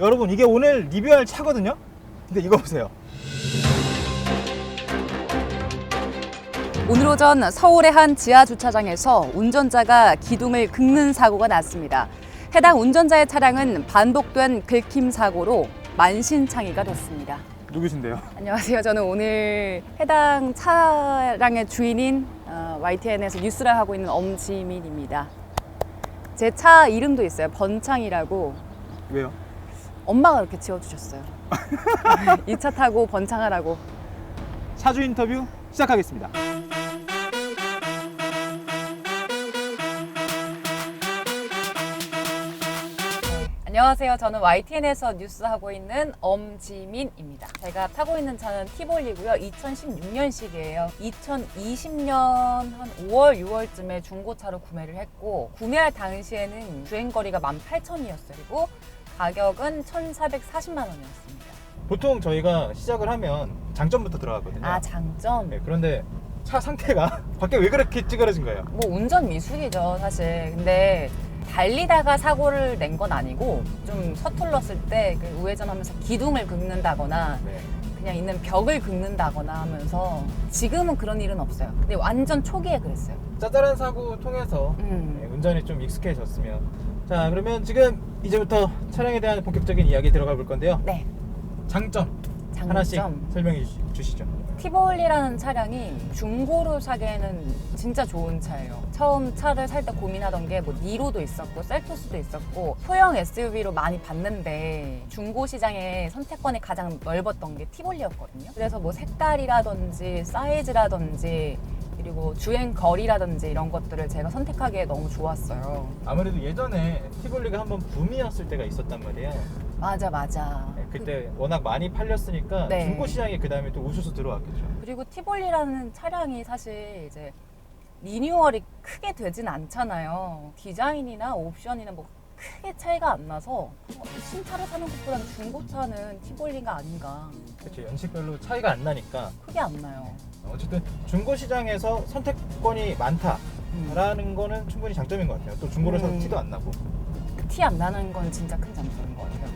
여러분 이게 오늘 리뷰할 차거든요. 근데 이거 보세요. 오늘 오전 서울의 한 지하 주차장에서 운전자가 기둥을 긁는 사고가 났습니다. 해당 운전자의 차량은 반복된 긁힘 사고로 만신창이가 됐습니다. 누구신데요? 안녕하세요. 저는 오늘 해당 차량의 주인인 어, YTN에서 뉴스를 하고 있는 엄지민입니다. 제 차 이름도 있어요. 번창이라고 왜요? 엄마가 이렇게 지어주셨어요. 이 차 타고 번창하라고. 차주 인터뷰 시작하겠습니다. 안녕하세요. 저는 YTN에서 뉴스하고 있는 엄지민입니다. 제가 타고 있는 차는 티볼리고요. 2016년식이에요. 2020년 한 5월, 6월쯤에 중고차로 구매를 했고 구매할 당시에는 주행거리가 18,000이었어요. 그리고 가격은 1,440만 원이었습니다. 보통 저희가 시작을 하면 장점부터 들어가거든요. 아, 장점? 네, 그런데 차 상태가 밖에 왜 그렇게 찌그러진 거예요? 뭐 운전 미숙이죠, 사실. 근데 달리다가 사고를 낸 건 아니고 좀 서툴렀을 때 그 우회전하면서 기둥을 긁는다거나 네. 그냥 있는 벽을 긁는다거나 하면서 지금은 그런 일은 없어요. 근데 완전 초기에 그랬어요. 짜잘한 사고 통해서 네, 음. 운전이 좀 익숙해졌으면 자 그러면 지금 이제부터 차량에 대한 본격적인 이야기 들어가 볼 건데요. 네. 장점, 장점. 하나씩 설명해 주- 주시죠. 티볼리라는 차량이 중고로 사기에는 진짜 좋은 차예요. 처음 차를 살 때 고민하던 게 뭐 니로도 있었고 셀토스도 있었고 소형 SUV로 많이 봤는데 중고 시장의 선택권이 가장 넓었던 게 티볼리였거든요. 그래서 뭐 색깔이라든지 사이즈라든지 그리고 주행 거리라든지 이런 것들을 제가 선택하기에 너무 좋았어요. 아무래도 예전에 티볼리가 한번 붐이었을 때가 있었단 말이에요. 맞아 맞아. 네, 그때 워낙 많이 팔렸으니까 네. 중고 시장에 그 다음에 또 우수수 들어왔겠죠. 그리고 티볼리라는 차량이 사실 이제 리뉴얼이 크게 되진 않잖아요. 디자인이나 옵션이나 뭐 크게 차이가 안 나서 어, 신차를 사는 것보다는 중고차는 티볼리가 아닌가. 그렇죠. 연식별로 차이가 안 나니까 크게 안 나요. 어쨌든 중고 시장에서 선택권이 많다라는 음. 거는 충분히 장점인 것 같아요. 또 중고를 사서 음. 티도 안 나고. 티 안 나는 건 진짜 큰 장점인 것 같아요.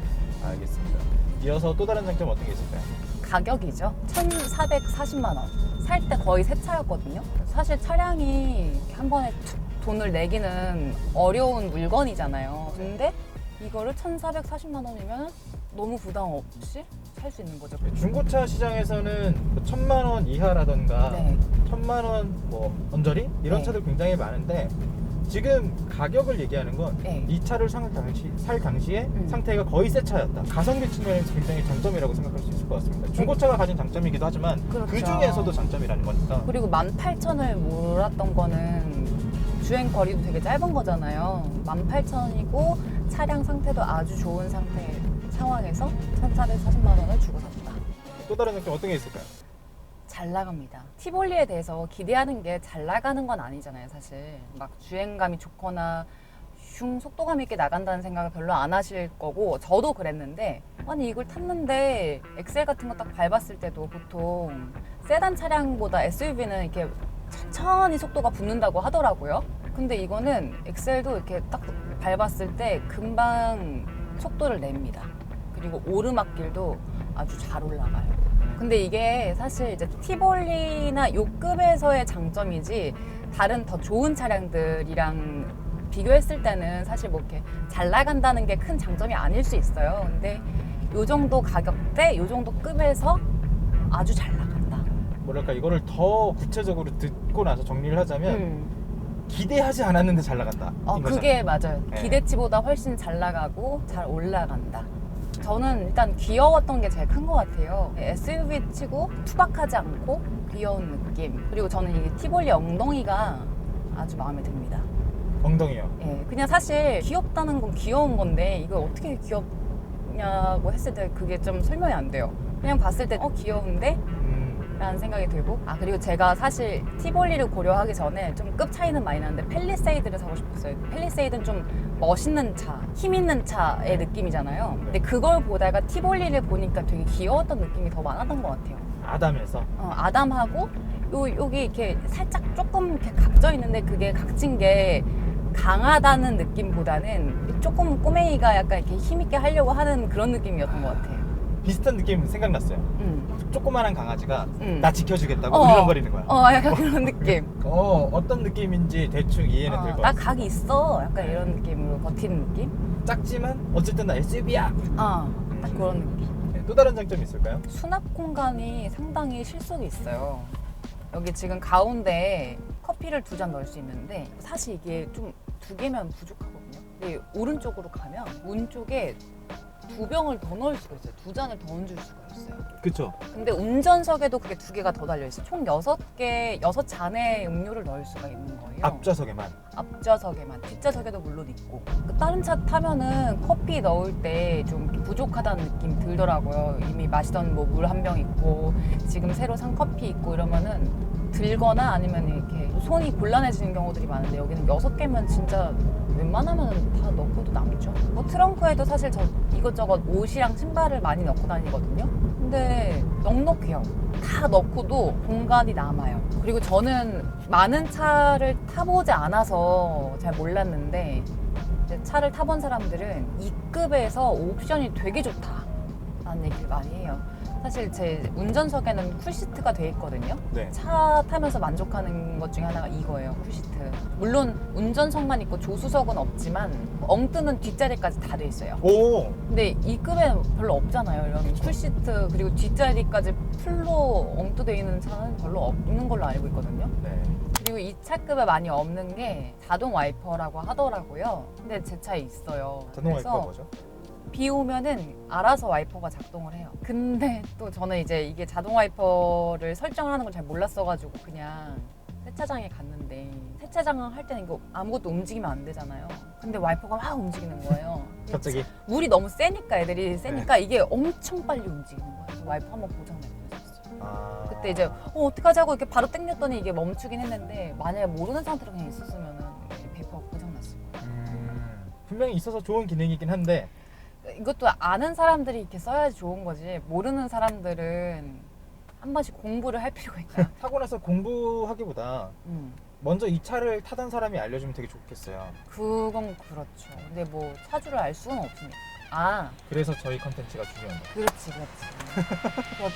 알겠습니다. 이어서 또 다른 장점 어떤 게 있을까요? 가격이죠. 1,440만 원. 살 때 거의 새 차였거든요. 사실 차량이 이렇게 한 번에 툭 돈을 내기는 어려운 물건이잖아요. 근데 이거를 1,440만 원이면 너무 부담 없이 살 수 있는 거죠. 네, 중고차 시장에서는 뭐 천만 원 이하라던가 네. 천만 원 뭐 언저리 이런 네. 차들 굉장히 많은데 지금 가격을 얘기하는 건 이 네. 차를 살, 당시, 살 당시에 음. 상태가 거의 새 차였다. 가성비 측면에서 굉장히 장점이라고 생각할 수 있을 것 같습니다. 중고차가 가진 장점이기도 하지만 그렇죠. 그 중에서도 장점이라는 거니까. 그리고 18,000을 몰았던 거는 주행 거리도 되게 짧은 거잖아요. 18,000이고 차량 상태도 아주 좋은 상태 상황에서 1,440만 원을 주고 샀다. 또 다른 장점 어떤 게 있을까요? 잘 나갑니다. 티볼리에 대해서 기대하는 게 잘 나가는 건 아니잖아요, 사실. 막 주행감이 좋거나 슝 속도감 있게 나간다는 생각을 별로 안 하실 거고 저도 그랬는데 아니 이걸 탔는데 엑셀 같은 거 딱 밟았을 때도 보통 세단 차량보다 SUV는 이렇게 천천히 속도가 붙는다고 하더라고요. 근데 이거는 엑셀도 이렇게 딱 밟았을 때 금방 속도를 냅니다. 그리고 오르막길도 아주 잘 올라가요. 근데 이게 사실 이제 티볼리나 요 급에서의 장점이지 다른 더 좋은 차량들이랑 비교했을 때는 사실 뭐 이렇게 잘 나간다는 게 큰 장점이 아닐 수 있어요. 근데 요 정도 가격대, 요 정도 급에서 아주 잘 나간다. 뭐랄까 이거를 더 구체적으로 듣고 나서 정리를 하자면 음. 기대하지 않았는데 잘 나간다. 어, 인. 그게 맞아요. 네. 기대치보다 훨씬 잘 나가고 잘 올라간다. 저는 일단 귀여웠던 게 제일 큰 것 같아요. SUV 치고 투박하지 않고 귀여운 느낌. 그리고 저는 이 티볼리 엉덩이가 아주 마음에 듭니다. 엉덩이요. 예, 그냥 사실 귀엽다는 건 귀여운 건데 이걸 어떻게 귀엽냐고 했을 때 그게 좀 설명이 안 돼요. 그냥 봤을 때 어 귀여운데? 음, 라는 생각이 들고 아 그리고 제가 사실 티볼리를 고려하기 전에 좀 급 차이는 많이 나는데 펠리세이드를 사고 싶었어요. 펠리세이드는 좀 멋있는 차, 힘 있는 차의 느낌이잖아요. 근데 그걸 보다가 티볼리를 보니까 되게 귀여웠던 느낌이 더 많았던 것 같아요. 아담해서? 어, 아담하고 요, 여기 이렇게 살짝 조금 이렇게 각져 있는데 그게 각진 게 강하다는 느낌보다는 조금 꼬맹이가 약간 이렇게 힘있게 하려고 하는 그런 느낌이었던 것 같아요. 비슷한 느낌 생각났어요. 음. 조그만한 강아지가 음. 나 지켜주겠다고 어. 울렁거리는 거야. 어, 약간 그런 느낌. 어, 어떤 느낌인지 대충 이해는 어, 될것나 같아. 각이 있어. 약간 이런 느낌으로 버티는 느낌? 작지만 어쨌든 나 SUV야. 어, 딱 그런 느낌. 또 다른 장점이 있을까요? 수납 공간이 상당히 실속이 있어요. 여기 지금 가운데 커피를 두 잔 넣을 수 있는데 사실 이게 좀 두 개면 부족하거든요. 근데 오른쪽으로 가면 문 쪽에 두 병을 더 넣을 수가 있어요. 두 잔을 더 얹을 수가 있어요. 그쵸. 근데 운전석에도 그게 두 개가 더 달려 있어요. 총 여섯 개, 여섯 잔의 음료를 넣을 수가 있는 거예요. 앞좌석에만. 앞좌석에만 뒷좌석에도 물론 있고 그 다른 차 타면은 커피 넣을 때 좀 부족하다는 느낌 들더라고요 이미 마시던 뭐 물 한 병 있고 지금 새로 산 커피 있고 이러면은 들거나 아니면 이렇게 손이 곤란해지는 경우들이 많은데 여기는 여섯 개면 진짜 웬만하면 다 넣고도 남죠 뭐 트렁크에도 사실 저 이것저것 옷이랑 신발을 많이 넣고 다니거든요 근데 넉넉해요 다 넣고도 공간이 남아요. 그리고 저는 많은 차를 타보지 않아서 잘 몰랐는데 차를 타본 사람들은 2급에서 옵션이 되게 좋다 라는 얘기를 많이 해요. 사실 제 운전석에는 쿨시트가 돼 있거든요. 네. 차 타면서 만족하는 것 중에 하나가 이거예요, 쿨시트. 물론 운전석만 있고 조수석은 없지만 엉뜨는 뒷자리까지 다 돼 있어요. 오! 근데 이 급에 별로 없잖아요. 이런 쿨시트 그리고 뒷자리까지 풀로 엉뚱돼 있는 차는 별로 없는 걸로 알고 있거든요. 네. 그리고 이 차급에 많이 없는 게 자동 와이퍼라고 하더라고요. 근데 제 차에 있어요. 자동 그래서 와이퍼가 뭐죠? 비 오면은 알아서 와이퍼가 작동을 해요. 근데 또 저는 이제 이게 자동 와이퍼를 설정을 하는 걸 잘 몰랐어가지고 그냥 세차장에 갔는데 세차장을 할 때는 이거 아무것도 움직이면 안 되잖아요. 근데 와이퍼가 막 움직이는 거예요. 갑자기 물이 너무 세니까 애들이 세니까 이게 엄청 빨리 움직이는 거예요. 그래서 와이퍼 한번 고장 날 뻔했었어요. 아... 그때 이제 어 어떡하지 하고 이렇게 바로 당겼더니 이게 멈추긴 했는데 만약에 모르는 상태로 그냥 있었으면은 100% 고장 났을 거예요. 음... 분명히 있어서 좋은 기능이긴 한데 이것도 아는 사람들이 이렇게 써야지 좋은 거지 모르는 사람들은 한 번씩 공부를 할 필요가 있다. 타고 나서 공부하기보다 음, 먼저 이 차를 타던 사람이 알려주면 되게 좋겠어요. 그건 그렇죠. 근데 뭐 차주를 알 수는 없으니까. 아, 그래서 저희 컨텐츠가 중요한 거예요. 그렇지, 그렇지. 그렇지.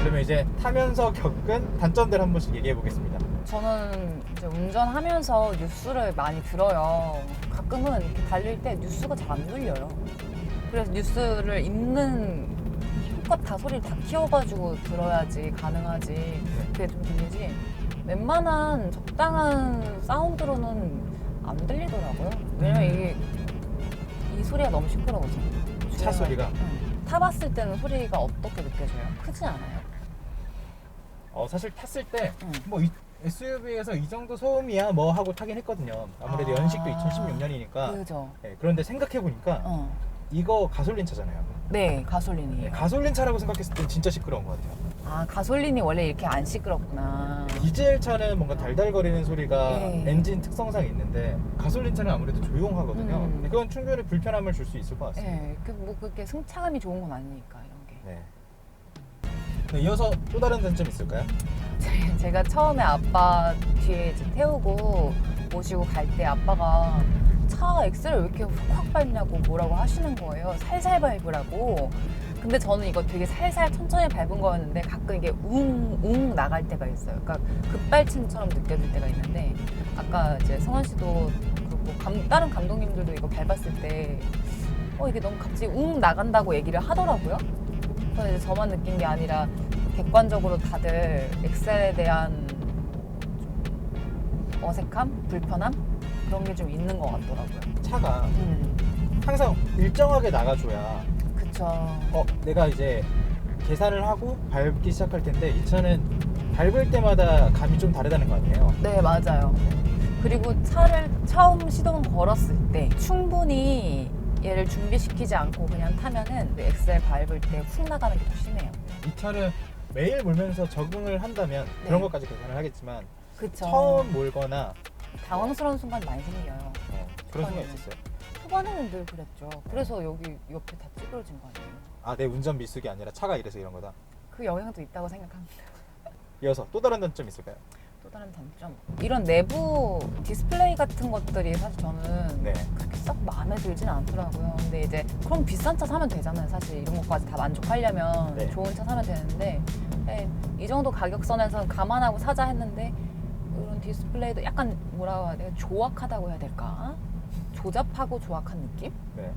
그러면 이제 타면서 겪은 단점들 한 번씩 얘기해 보겠습니다. 저는 이제 운전하면서 뉴스를 많이 들어요. 가끔은 이렇게 달릴 때 뉴스가 잘 안 들려요. 그래서 뉴스를 읽는 힘껏 다 소리를 다 키워가지고 들어야지 가능하지. 그게 좀 들리지. 웬만한 적당한 사운드로는 안 들리더라고요. 왜냐면 이게 이 소리가 너무 시끄러워서. 차 소리가? 응. 타봤을 때는 소리가 어떻게 느껴져요? 크지 않아요? 어, 사실 탔을 때 응. 뭐 SUV에서 이 정도 소음이야 뭐 하고 타긴 했거든요. 아무래도 아. 연식도 2016년이니까. 그죠. 그런데 생각해 보니까 어. 이거 가솔린 차잖아요. 네, 가솔린이에요. 네, 가솔린 차라고 생각했을 땐 진짜 시끄러운 것 같아요. 아 가솔린이 원래 이렇게 안 시끄럽구나. 디젤 차는 뭔가 달달거리는 소리가 예. 엔진 특성상 있는데 가솔린 차는 아무래도 조용하거든요. 음. 근데 그건 충분히 불편함을 줄 수 있을 것 같습니다. 예, 그뭐 그렇게 승차감이 좋은 건 아니니까 이런 게. 네. 네, 이어서 또 다른 단점 있을까요? 제- 제가 처음에 아빠 뒤에 이제 태우고 모시고 갈 때 아빠가 차 엑셀을 왜 이렇게 확 밟냐고 뭐라고 하시는 거예요. 살살 밟으라고. 근데 저는 이거 되게 살살 천천히 밟은 거였는데 가끔 이게 웅웅 나갈 때가 있어요. 그러니까 급발진처럼 느껴질 때가 있는데 아까 이제 성환 씨도 그렇고 감- 다른 감독님들도 이거 밟았을 때 어 이게 너무 갑자기 웅 나간다고 얘기를 하더라고요. 그래서 저만 느낀 게 아니라 객관적으로 다들 엑셀에 대한 좀 어색함, 불편함 그런 게 좀 있는 것 같더라고요. 차가 음, 항상 일정하게 나가줘야 그쵸. 어 내가 이제 계산을 하고 밟기 시작할 텐데 이 차는 밟을 때마다 감이 좀 다르다는 거 아니에요? 네, 맞아요. 그리고 차를 처음 시동 걸었을 때 충분히 얘를 준비시키지 않고 그냥 타면은 그 엑셀 밟을 때 훅 나가는 게 더 심해요. 이 차를 매일 몰면서 적응을 한다면 그런 네. 것까지 계산을 하겠지만 그쵸. 처음 몰거나 당황스러운 순간이 많이 생겨요. 어, 그런 순간 초반에는. 있었어요. 초반에는 늘 그랬죠. 그래서 여기 옆에 다 찌그러진 거 아니에요. 아 내 운전 미숙이 아니라 차가 이래서 이런 거다. 그 영향도 있다고 생각합니다. 이어서 또 다른 단점 있을까요? 또 다른 단점. 이런 내부 디스플레이 같은 것들이 사실 저는 네. 그렇게 썩 마음에 들진 않더라고요. 근데 이제 그럼 비싼 차 사면 되잖아요. 사실 이런 것까지 다 만족하려면 네. 좋은 차 사면 되는데 네, 이 정도 가격선에서는 감안하고 사자 했는데 이런 디스플레이도 약간 뭐라고 해야 돼요? 조악하다고 해야 될까? 조잡하고 조악한 느낌? 네.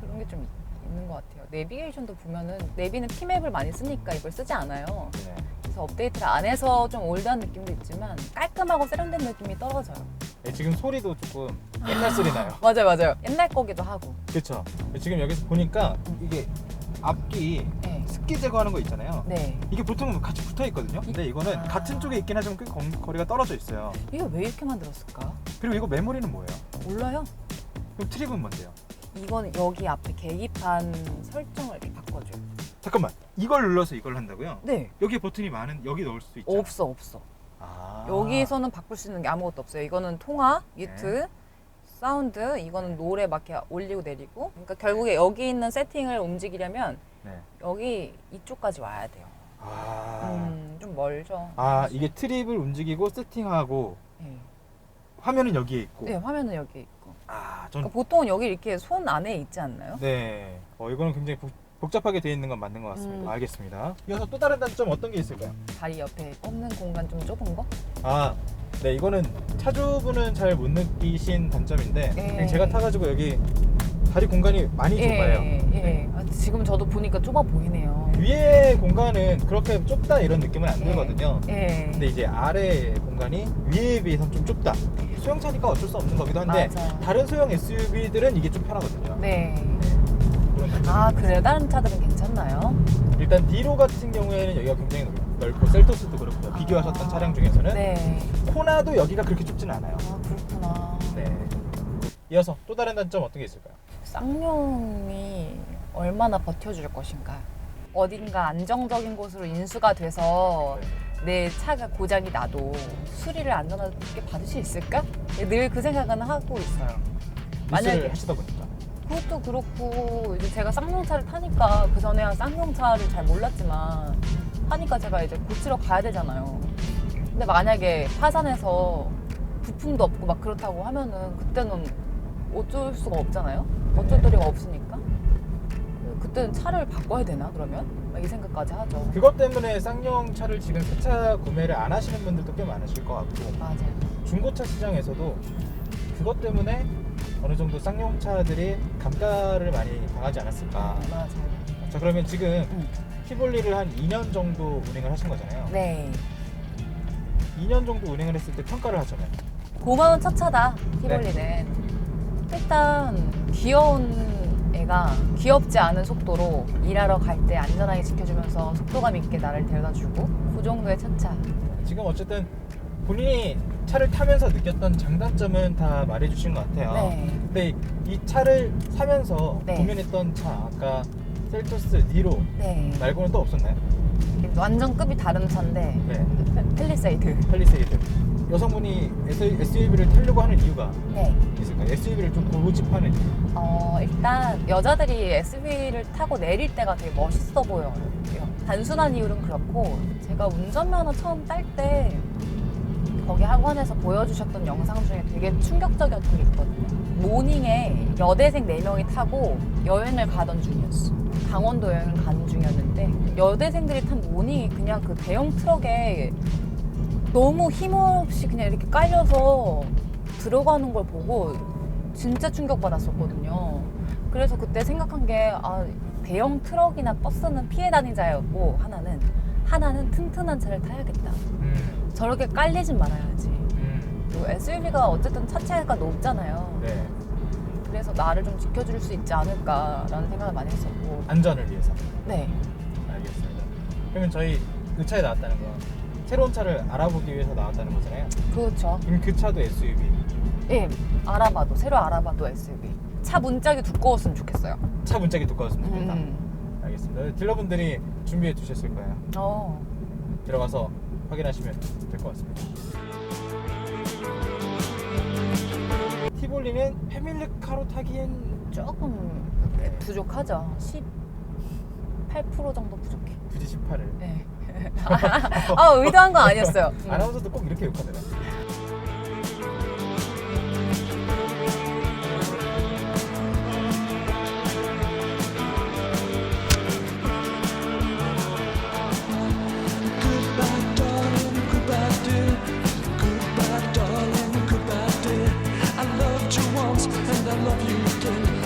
그런 게 좀 있는 것 같아요. 내비게이션도 보면은 내비는 P맵을 많이 쓰니까 이걸 쓰지 않아요. 네. 그래서 업데이트를 안 해서 좀 올드한 느낌도 있지만 깔끔하고 세련된 느낌이 떨어져요. 네, 지금 소리도 조금 옛날 소리 나요. 맞아요, 맞아요. 옛날 거기도 하고. 그렇죠. 지금 여기서 보니까 이게 앞뒤 네. 습기 제거하는 거 있잖아요. 네. 이게 보통은 같이 붙어 있거든요. 근데 이거는 아. 같은 쪽에 있긴 하지만 꽤 거- 거리가 떨어져 있어요. 이거 왜 이렇게 만들었을까? 그리고 이거 메모리는 뭐예요? 몰라요. 그럼 트립은 뭔데요? 이건 여기 앞에 계기판 설정을 이렇게. 잠깐만. 이걸 눌러서 이걸 한다고요? 네. 여기 버튼이 많은 여기 넣을 수 있죠. 없어, 없어. 아. 여기서는 바꿀 수 있는 게 아무것도 없어요. 이거는 통화, 네. 뮤트, 사운드, 이거는 노래 막 이렇게 올리고 내리고. 그러니까 결국에 여기 있는 세팅을 움직이려면 네. 여기 이쪽까지 와야 돼요. 아. 음, 좀 멀죠. 아 이게 트립을 움직이고 세팅하고 네. 화면은 여기에 있고. 네, 화면은 여기 있고. 아, 전 그러니까 보통은 여기 이렇게 손 안에 있지 않나요? 네. 어 이거는 굉장히 복, 복잡하게 되어 있는 건 맞는 것 같습니다. 음. 알겠습니다. 이어서 또 다른 단점 어떤 게 있을까요? 다리 옆에 꼽는 공간 좀 좁은 거? 아, 네 이거는 차주분은 잘 못 느끼신 단점인데 예. 제가 타가지고 여기 다리 공간이 많이 좁아요. 네. 예, 예. 아, 지금 저도 보니까 좁아 보이네요. 위에 공간은 그렇게 좁다 이런 느낌은 안 예. 들거든요. 예. 근데 이제 아래 공간이 위에 비해서 좀 좁다. 소형차니까 어쩔 수 없는 거기도 한데 맞아. 다른 소형 SUV들은 이게 좀 편하거든요. 네. 아. 그래요? 다른 차들은 괜찮나요? 일단 디로 같은 경우에는 여기가 굉장히 넓 고 셀토스도 그렇고요. 비교하셨던 아. 차량 중에서는 네. 코나도 여기가 그렇게 좁지는 않아요. 아, 그렇구나. 네. 이어서 또 다른 단점 어떤 게 있을까요? 쌍용이 얼마나 버텨줄 것인가. 어딘가 안정적인 곳으로 인수가 돼서 내 차가 고장이 나도 수리를 안전하게 받을 수 있을까? 늘 그 생각은 하고 있어요. 만약에 만약에 하시다 보니까 그것도 그렇고 이제 제가 쌍용차를 타니까 그 전에 쌍용차를 잘 몰랐지만 하니까 제가 이제 고치러 가야 되잖아요. 근데 만약에 파산해서 부품도 없고 막 그렇다고 하면은 그때는 어쩔 수가 없잖아요. 어쩔 도리가 없으니까. 그때는 차를 바꿔야 되나 그러면? 막이 생각까지 하죠. 그것 때문에 쌍용 차를 지금 새차 구매를 안 하시는 분들도 꽤 많으실 것 같고 맞아요. 중고차 시장에서도 그것 때문에 어느 정도 쌍용 차들이 감가를 많이 당하지 않았을까. 맞아요. 자 그러면 지금 음. 티볼리를 한 2년 정도 운행을 하신 거잖아요. 네. 2년 정도 운행을 했을 때 평가를 하자면 고마운 첫 차다 티볼리는 일단 귀여운 애가 귀엽지 않은 속도로 일하러 갈 때 안전하게 지켜주면서 속도감 있게 나를 데려다 주고 그 정도의 첫 차. 지금 어쨌든 본인이 차를 타면서 느꼈던 장단점은 다 말해주신 것 같아요. 네. 근데 이 차를 사면서 네. 고민했던 차 아까 셀토스 니로 네. 말고는 또 없었나요? 완전 급이 다른 차인데 네. 펠리세이드. 팰리세이드. 여성분이 SUV를 타려고 하는 이유가 네. 있을까요? SUV를 좀 고집하는 이유. 어, 일단 여자들이 SUV를 타고 내릴 때가 되게 멋있어 보여요. 단순한 이유는 그렇고 제가 운전면허 처음 딸 때 거기 학원에서 보여주셨던 영상 중에 되게 충격적이었던 게 있거든요. 모닝에 여대생 4명이 타고 여행을 가던 중이었어. 강원도 여행을 가는 중이었는데 여대생들이 탄 모닝이 그냥 그 대형 트럭에 너무 힘없이 그냥 이렇게 깔려서 들어가는 걸 보고 진짜 충격받았었거든요. 그래서 그때 생각한 게 아, 대형 트럭이나 버스는 피해 다니자였고 하나는 하나는 튼튼한 차를 타야겠다. 음, 저렇게 깔리진 말아야지. 음, 그리고 SUV가 어쨌든 차체가 높잖아요. 네. 그래서 나를 좀 지켜줄 수 있지 않을까라는 생각을 많이 했었고. 안전을 위해서. 네. 알겠습니다. 그러면 저희 그 차에 나왔다는 건 새로운 차를 알아보기 위해서 나왔다는 거잖아요. 그렇죠. 그럼 그 차도 SUV. 예. 알아봐도 새로 알아봐도 SUV. 차 문짝이 두꺼웠으면 좋겠어요. 차 문짝이 두꺼웠으면 좋겠다. 음. 알겠습니다. 딜러분들이 준비해 두셨을 거예요. 어. 들어가서 확인하시면 될 것 같습니다. 티볼리는 패밀리카로 타기엔 조금 네. 부족하죠. 18% 정도 부족해. 굳이 18을. 네. 아 의도한 건 아니었어요. 음. 아나운서도 꼭 이렇게 욕하더라. I love you again.